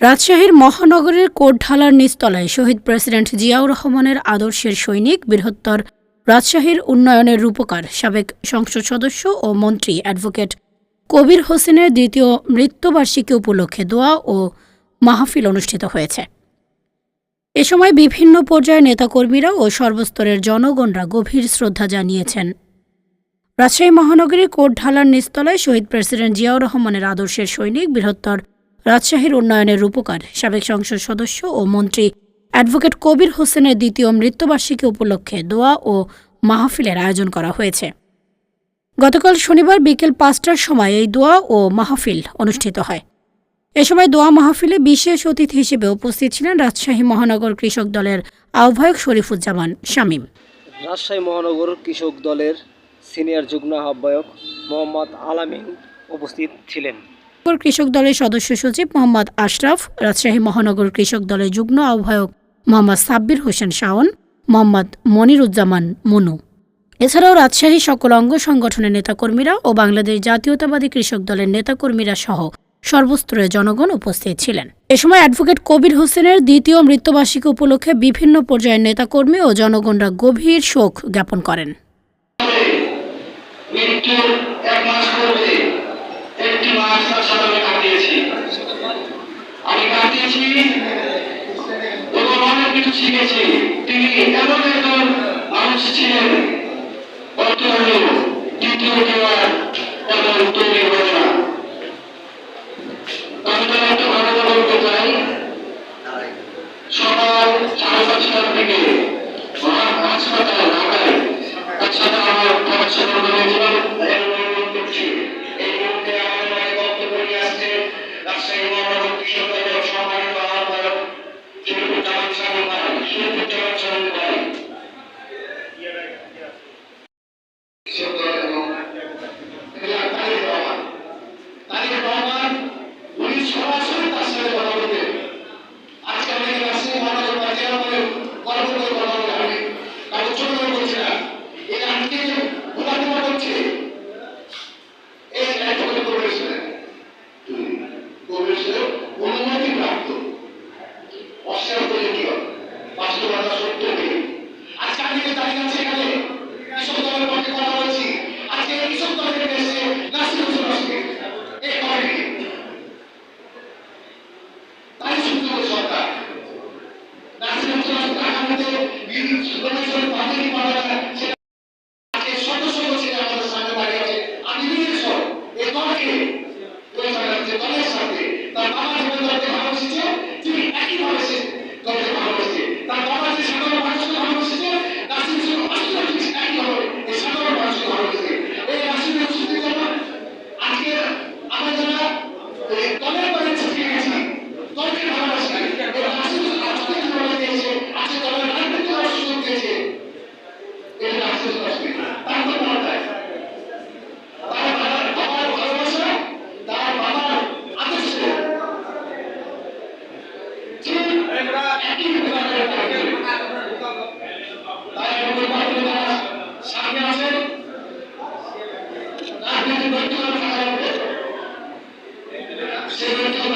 রাজশাহীর মহানগরের কোটঢালার নিচতলায় শহীদ প্রেসিডেন্ট জিয়াউর রহমানের আদর্শের সৈনিক বৃহত্তর রাজশাহীর উন্নয়নের রূপকার সাবেক সংসদ সদস্য ও মন্ত্রী অ্যাডভোকেট কবির হোসেনের দ্বিতীয় মৃত্যুবার্ষিকী উপলক্ষে দোয়া ও মাহফিল অনুষ্ঠিত হয়েছে। এ সময় বিভিন্ন পর্যায়ের নেতাকর্মীরা ও সর্বস্তরের জনগণরা গভীর শ্রদ্ধা জানিয়েছেন। রাজশাহী মহানগরীর কোটঢালার নিচতলায় শহীদ প্রেসিডেন্ট জিয়াউর রহমানের আদর্শের সৈনিক বৃহত্তর রাজশাহীর উন্নয়নের রূপকার, সাবেক সংসদ সদস্য ও মন্ত্রী অ্যাডভোকেট কবির হোসেনের দ্বিতীয় মৃত্যুবার্ষিকী উপলক্ষে দোয়া ও মাহফিলের আয়োজন করা হয়েছে। গতকাল শনিবার বিকেল পাঁচটার সময় এই দোয়া ও মাহফিল অনুষ্ঠিত হয়। এ সময় দোয়া মাহফিলে বিশেষ অতিথি হিসেবে উপস্থিত ছিলেন রাজশাহী মহানগর কৃষক দলের আহ্বায়ক শরীফুজ্জামান শামীম। রাজশাহী মহানগর কৃষক দলের সিনিয়র যুগ্ম আহ্বায়ক মোহাম্মদ আলামিন উপস্থিত ছিলেন। মহানগর কৃষক দলের সদস্য সচিব মোহাম্মদ আশরাফ, রাজশাহী মহানগর কৃষক দলের যুগ্ম আহ্বায়ক মোহাম্মদ সাব্বির হোসেন শাওন, মোহাম্মদ মনিরুজ্জামান মনু। এছাড়াও রাজশাহী সকল অঙ্গ সংগঠনের নেতাকর্মীরা ও বাংলাদেশ জাতীয়তাবাদী কৃষক দলের নেতাকর্মীরা সহ সর্বস্তরের জনগণ উপস্থিত ছিলেন। এ সময় অ্যাডভোকেট কবির হোসেনের দ্বিতীয় মৃত্যুবার্ষিকী উপলক্ষে বিভিন্ন পর্যায়ের নেতাকর্মী ও জনগণরা গভীর শোক জ্ঞাপন করেন। একটি মাস তার অনেক দ্বিতীয় আর তেমন তৈরি হবে না আমি একটা ঘটনা বলতে চাই সকাল সাড়ে সম্মানিত আহ্বায়ক শিল্পুজ্জামান সামু ভাই শিল্পুজ্জামান সামু ভাই কৃষক দল এবং তারিক রহমান তারিক রহমান উনি সরাসরি তার সাথে কথা বলতেন আজকে আমি রাজশাহী মহানগর বাজার করে গর্ব করে কথা বলে আমি কারণ ছোট করে বলছি না এই আজকে যে ঘোরাফেরা করছে এই অ্যাডভোকেট করেছিলেন করেছিলেন অনুমতি প্রাপ্ত অস্বীকার করলে কি হবে বাস্তবতা সত্য কি আজকে আমি যে দাঁড়িয়ে আছি এখানে কৃষক দলের পক্ষে কথা বলছি আজকে এই কৃষক দলের দেশে নাসির হোসেন আসবে এই কমিটি তাই শুনতে হবে সরকার নাসির হোসেন আসবে আগামীতে বিদ্যুৎ কমিশনের পাঠিয়ে পাবে না সেটা আজকে সদস্য বলছে আমাদের সামনে দাঁড়িয়ে আছে আমি নিজে সব এই দলকে পরিচালনা করছে দলের সাথে তার বাবা যেমন দলকে ভালোবেসেছে তিনি একইভাবে সে দলকে ভালোবেসেছে তার বাবা যে সাধারণ মানুষকে ভালোবেসেছে নাসির হোসেন আসলে ঠিক একইভাবে এই সাধারণ মানুষকে ভালোবেসেছে এই নাসির হোসেনের জন্য আজকে আমরা যারা এই দলের বাইরে ছুটিয়ে গেছি দলকে ভালোবাসি এই নাসির হোসেন আজকে কীভাবে দিয়েছে আজকে দলের রাজনীতি করার সুযোগ দিয়েছে এটা নাসির হোসেন আসবে তার তো মনে হয় তার বাবার বাবার ভালোবাসা তার বাবার আদর্শ ঠিক একই বিভাগের থাকে তাই আমি বলব যারা সামনে আছেন রাজনীতি ব্যক্তিগত থাকা লাগবে সে ব্যক্তিগত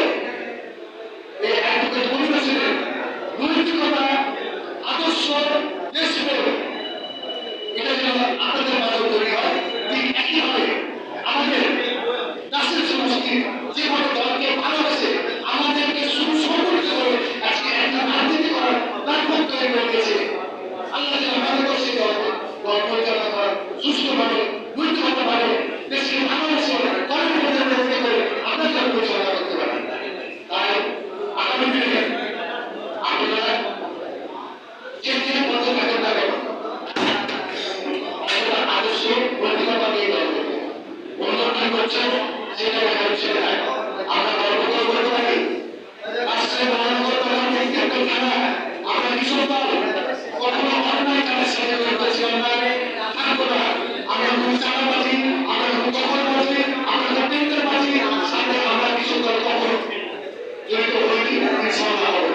নৈতিকতাভাবে দেশের বাংলাদেশের কর্মীদের মধ্যে করে যেন পরিচালনা করতে পারি। তাই আপনারা না কেন আদর্শ নৈতিকতা নিয়ে গর্ব অন্য কি করছে সেটা দেখা আমরা গর্ব করে বলতে পারি, রাষ্ট্রের মহানগর প্রধান একটা খেলা আমরা Thank you.